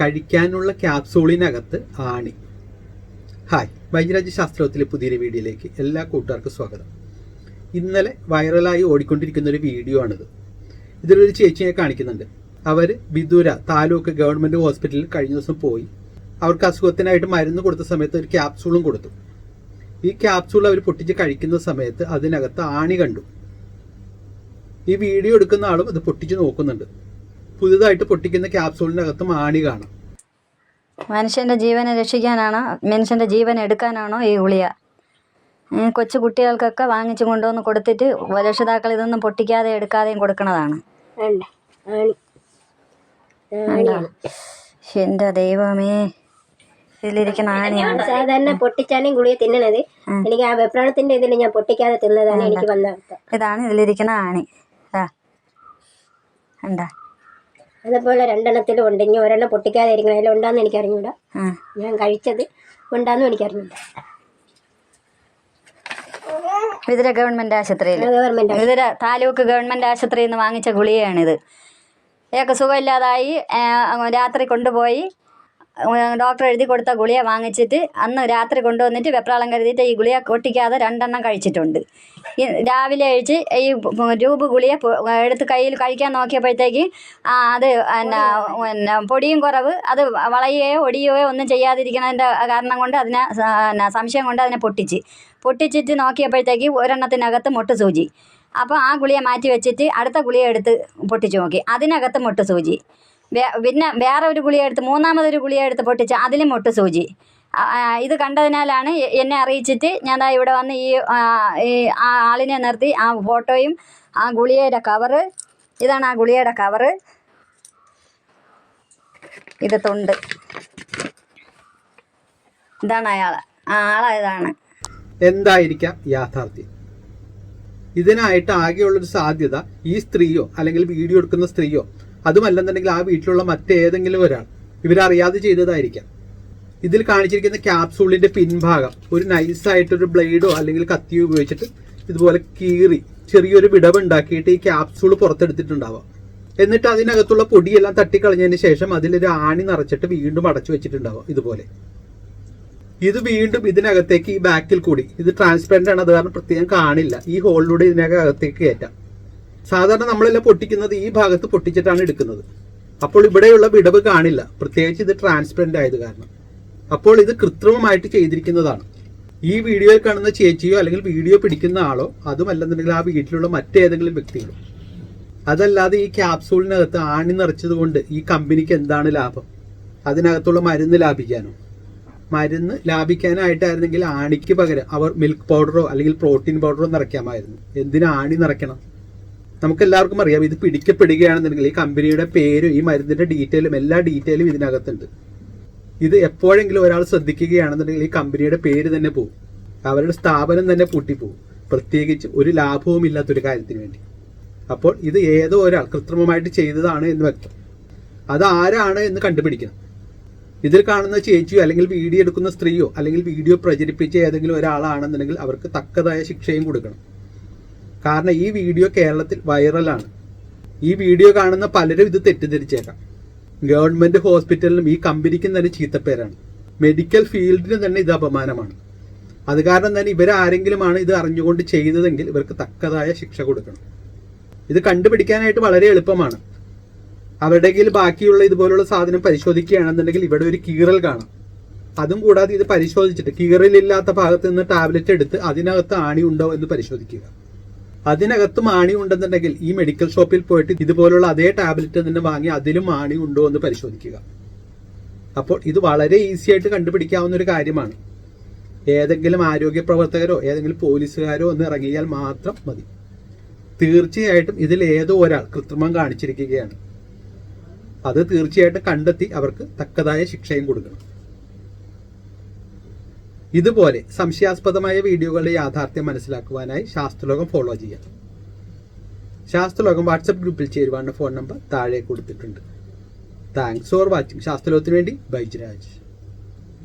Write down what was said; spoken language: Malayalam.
കഴിക്കാനുള്ള ക്യാപ്സൂളിനകത്ത് ആണി. ഹായ് വൈദ്യരാജ് ശാസ്ത്രത്തിലെ പുതിയൊരു വീഡിയോയിലേക്ക് എല്ലാ കൂട്ടുകാർക്കും സ്വാഗതം. ഇന്നലെ വൈറലായി ഓടിക്കൊണ്ടിരിക്കുന്ന ഒരു വീഡിയോ ആണിത്. ഇതിലൊരു ചേച്ചിയെ കാണിക്കുന്നുണ്ട്. അവർ വിദൂര താലൂക്ക് ഗവൺമെന്റ് ഹോസ്പിറ്റലിൽ കഴിഞ്ഞ ദിവസം പോയി. അവർക്ക് അസുഖത്തിനായിട്ട് മരുന്ന് കൊടുത്ത സമയത്ത് ഒരു ക്യാപ്സൂളും കൊടുത്തു. ഈ ക്യാപ്സൂൾ അവർ പൊട്ടിച്ച് കഴിക്കുന്ന സമയത്ത് അതിനകത്ത് ആണി കണ്ടു. ഈ വീഡിയോ എടുക്കുന്ന ആളും അത് പൊട്ടിച്ച് നോക്കുന്നുണ്ട്. പുതുതായിട്ട് പൊട്ടിക്കുന്ന ക്യാപ്സൂളിനകത്ത് മാണി കാണാം. മനുഷ്യന്റെ ജീവനെ രക്ഷിക്കാനാണോ മനുഷ്യന്റെ ജീവൻ എടുക്കാനാണോ ഈ ഗുളിക? ഏ, കൊച്ചു കുട്ടികൾക്കൊക്കെ വാങ്ങിച്ചു കൊണ്ടുവന്ന് കൊടുത്തിട്ട് രക്ഷിതാക്കൾ ഇതൊന്നും പൊട്ടിക്കാതെ എടുക്കാതെയും കൊടുക്കണതാണ്. എന്റെ ദൈവമേ ഇതിലിരിക്കുന്ന ആണിയാണ്. സാധാരണ പൊട്ടിച്ചാണ് ഗുളിക തിന്നണത്. എനിക്ക് ആ വെപ്രാണത്തിന്റെ ഇതിൽ ഞാൻ പൊട്ടിക്കാതെ തിന്നതാണ് എനിക്ക് വന്ന ഇതാണ് ഇതിലിരിക്കുന്ന ആണി. ഇതാ എന്താ അതുപോലെ രണ്ടെണ്ണത്തിലും ഉണ്ട്. ഇനി ഒരെണ്ണം പൊട്ടിക്കാതെ ഇരിക്കണം അതിൽ ഉണ്ടാന്ന് എനിക്ക് അറിഞ്ഞൂടാ ഞാൻ കഴിച്ചത് ഉണ്ടാന്നും എനിക്ക് അറിഞ്ഞൂടാ വിതുര ഗവൺമെന്റ് ആശുപത്രിയിൽ. ഗവൺമെന്റ് വിതുര താലൂക്ക് ഗവൺമെന്റ് ആശുപത്രിയിൽ നിന്ന് വാങ്ങിച്ച ഗുളികയാണിത്. ഇയാൾക്ക് സുഖമില്ലാതായി. രാത്രി കൊണ്ടുപോയി. ഡോക്ടർ എഴുതി കൊടുത്ത ഗുളിക വാങ്ങിച്ചിട്ട് അന്ന് രാത്രി കൊണ്ടുവന്നിട്ട് വെപ്രാളം കരുതിയിട്ട് ഈ ഗുളിക കൊട്ടിക്കാതെ രണ്ടെണ്ണം കഴിച്ചിട്ടുണ്ട്. രാവിലെ കഴിച്ച് ഈ രൂപ ഗുളിയ എടുത്ത് കയ്യിൽ കഴിക്കാൻ നോക്കിയപ്പോഴത്തേക്ക് അത് എന്നാ പിന്നെ പൊടിയും കുറവ്. അത് വളയുകയോ ഒടിയുകയോ ഒന്നും ചെയ്യാതിരിക്കുന്നതിന്റെ കാരണം കൊണ്ട് അതിനെ എന്നാ സംശയം കൊണ്ട് അതിനെ പൊട്ടിച്ച്. പൊട്ടിച്ചിട്ട് നോക്കിയപ്പോഴത്തേക്ക് ഒരെണ്ണത്തിനകത്ത് മുട്ട് സൂചി. അപ്പോൾ ആ ഗുളിക മാറ്റി വെച്ചിട്ട് അടുത്ത ഗുളിക എടുത്ത് പൊട്ടിച്ച് നോക്കി. അതിനകത്ത് മുട്ട് സൂചി. പിന്നെ വേറെ ഒരു ഗുളിക എടുത്ത് മൂന്നാമതൊരു ഗുളിക എടുത്ത് പൊട്ടിച്ച് അതിലും മുട്ട് സൂചി. ഇത് കണ്ടതിനാലാണ് എന്നെ അറിയിച്ചിട്ട് ഞാൻ ദാ ഇവിടെ വന്ന് ഈ ആ, ആളിനെ നിർത്തി ആ ഫോട്ടോയും ആ ഗുളികയുടെ കവറ് ഇതാണ് ആ ഗുളികയുടെ കവറ് ഇത് തൊണ്ട്. ഇതാണ് അയാൾ ആളായതാണ് എന്തായിരിക്കാം യാഥാർത്ഥ്യം? ഇതിനായിട്ട് ആകെയുള്ളൊരു സാധ്യത ഈ സ്ത്രീയോ അല്ലെങ്കിൽ വീഡിയോ എടുക്കുന്ന സ്ത്രീയോ അതുമല്ലെന്നുണ്ടെങ്കിൽ ആ വീട്ടിലുള്ള മറ്റേതെങ്കിലും ഒരാൾ ഇവരറിയാതെ ചെയ്തതായിരിക്കാം. ഇതിൽ കാണിച്ചിരിക്കുന്ന ക്യാപ്സൂളിന്റെ പിൻഭാഗം ഒരു നൈസായിട്ടൊരു ബ്ലേഡോ അല്ലെങ്കിൽ കത്തിയോ ഉപയോഗിച്ചിട്ട് ഇതുപോലെ കീറി ചെറിയൊരു വിടവ് ഉണ്ടാക്കിയിട്ട് ഈ ക്യാപ്സൂൾ പുറത്തെടുത്തിട്ടുണ്ടാവാം. എന്നിട്ട് അതിനകത്തുള്ള പൊടിയെല്ലാം തട്ടിക്കളഞ്ഞതിന് ശേഷം അതിലൊരു ആണി നിറച്ചിട്ട് വീണ്ടും അടച്ചു വെച്ചിട്ടുണ്ടാവാം ഇതുപോലെ. ഇത് വീണ്ടും ഇതിനകത്തേക്ക് ഈ ബാക്കിൽ കൂടി. ഇത് ട്രാൻസ്പെറന്റ് ആണ് അത് കാരണം പ്രത്യേകം കാണില്ല. ഈ ഹോളിലൂടെ ഇതിനകത്തേക്ക് കയറ്റാം. സാധാരണ നമ്മളെല്ലാം പൊട്ടിക്കുന്നത് ഈ ഭാഗത്ത് പൊട്ടിച്ചിട്ടാണ് എടുക്കുന്നത്. അപ്പോൾ ഇവിടെയുള്ള വിടവ് കാണില്ല. പ്രത്യേകിച്ച് ഇത് ട്രാൻസ്പെറന്റ് ആയത് കാരണം. അപ്പോൾ ഇത് കൃത്രിമമായിട്ട് ചെയ്തിരിക്കുന്നതാണ്. ഈ വീഡിയോയിൽ കാണുന്ന ചേച്ചിയോ അല്ലെങ്കിൽ വീഡിയോ പിടിക്കുന്ന ആളോ അതുമല്ലെന്നുണ്ടെങ്കിൽ ആ വീട്ടിലുള്ള മറ്റേതെങ്കിലും വ്യക്തികളോ. അതല്ലാതെ ഈ ക്യാപ്സൂളിനകത്ത് ആണി നിറച്ചതുകൊണ്ട് ഈ കമ്പനിക്ക് എന്താണ് ലാഭം? അതിനകത്തുള്ള മരുന്ന് ലാഭിക്കാനോ? മരുന്ന് ലാഭിക്കാനായിട്ടായിരുന്നെങ്കിൽ ആണിക്ക് പകരം അവർ മിൽക്ക് പൗഡറോ അല്ലെങ്കിൽ പ്രോട്ടീൻ പൗഡറോ നിറയ്ക്കാമായിരുന്നു. എന്തിനാ ആണി നിറയ്ക്കണം? നമുക്ക് എല്ലാവർക്കും അറിയാം. ഇത് പിടിക്കപ്പെടുകയാണെന്നുണ്ടെങ്കിൽ ഈ കമ്പനിയുടെ പേരും ഈ മരുന്നിന്റെ ഡീറ്റെയിലും എല്ലാ ഡീറ്റെയിലും ഇതിനകത്തുണ്ട്. ഇത് എപ്പോഴെങ്കിലും ഒരാൾ ശ്രദ്ധിക്കുകയാണെന്നുണ്ടെങ്കിൽ ഈ കമ്പനിയുടെ പേര് തന്നെ പോകും അവരുടെ സ്ഥാപനം തന്നെ പൂട്ടിപ്പോകും പ്രത്യേകിച്ച് ഒരു ലാഭവും ഇല്ലാത്തൊരു കാര്യത്തിന് വേണ്ടി. അപ്പോൾ ഇത് ഏതോ ഒരാൾ കൃത്രിമമായിട്ട് ചെയ്തതാണ് എന്ന് വ്യക്തം. അത് ആരാണ് എന്ന് കണ്ടുപിടിക്കണം. ഇതിൽ കാണുന്ന ചേച്ചിയോ അല്ലെങ്കിൽ വീഡിയോ എടുക്കുന്ന സ്ത്രീയോ അല്ലെങ്കിൽ വീഡിയോ പ്രചരിപ്പിച്ച ഏതെങ്കിലും ഒരാളാണെന്നുണ്ടെങ്കിൽ അവർക്ക് തക്കതായ ശിക്ഷയും കൊടുക്കണം. കാരണം ഈ വീഡിയോ കേരളത്തിൽ വൈറലാണ്. ഈ വീഡിയോ കാണുന്ന പലരും ഇത് തെറ്റിദ്ധരിച്ചേക്കാം. ഗവൺമെന്റ് ഹോസ്പിറ്റലിനും ഈ കമ്പനിക്കും തന്നെ ചീത്തപ്പേരാണ്. മെഡിക്കൽ ഫീൽഡിന് തന്നെ ഇത് അപമാനമാണ്. അത് കാരണം തന്നെ ഇവരാരെങ്കിലുമാണ് ഇത് അറിഞ്ഞുകൊണ്ട് ചെയ്തതെങ്കിൽ ഇവർക്ക് തക്കതായ ശിക്ഷ കൊടുക്കണം. ഇത് കണ്ടുപിടിക്കാനായിട്ട് വളരെ എളുപ്പമാണ്. അവരുടെ കയ്യിൽ ബാക്കിയുള്ള ഇതുപോലുള്ള സാധനം പരിശോധിക്കുകയാണെന്നുണ്ടെങ്കിൽ ഇവിടെ ഒരു കീറൽ കാണാം. അതും കൂടാതെ ഇത് പരിശോധിച്ചിട്ട് കീറലില്ലാത്ത ഭാഗത്ത് നിന്ന് ടാബ്ലറ്റ് എടുത്ത് അതിനകത്ത് ആണി ഉണ്ടോ എന്ന് പരിശോധിക്കുക. അതിനകത്തും ആണി ഉണ്ടെന്നുണ്ടെങ്കിൽ ഈ മെഡിക്കൽ ഷോപ്പിൽ പോയിട്ട് ഇതുപോലുള്ള അതേ ടാബ്ലറ്റ് തന്നെ വാങ്ങി അതിലും ആണി ഉണ്ടോ എന്ന് പരിശോധിക്കുക. അപ്പോൾ ഇത് വളരെ ഈസി ആയിട്ട് കണ്ടുപിടിക്കാവുന്ന ഒരു കാര്യമാണ്. ഏതെങ്കിലും ആരോഗ്യ പ്രവർത്തകരോ ഏതെങ്കിലും പോലീസുകാരോ ഒന്ന് ഇറങ്ങിയാൽ മാത്രം മതി. തീർച്ചയായിട്ടും ഇതിൽ ഏതോ ഒരാൾ കൃത്രിമം കാണിച്ചിരിക്കുകയാണ്. അത് തീർച്ചയായിട്ടും കണ്ടെത്തി അവർക്ക് തക്കതായ ശിക്ഷയും കൊടുക്കണം. ഇതുപോലെ സംശയാസ്പദമായ വീഡിയോകളുടെ യാഥാർത്ഥ്യം മനസ്സിലാക്കുവാനായി ശാസ്ത്രലോകം ഫോളോ ചെയ്യാം. ശാസ്ത്രലോകം വാട്സപ്പ് ഗ്രൂപ്പിൽ ചേരുവാനുള്ള ഫോൺ നമ്പർ താഴെ കൊടുത്തിട്ടുണ്ട്. താങ്ക്സ് ഫോർ വാച്ചിങ് ശാസ്ത്രലോകത്തിന് വേണ്ടി ബൈജ്രാജ്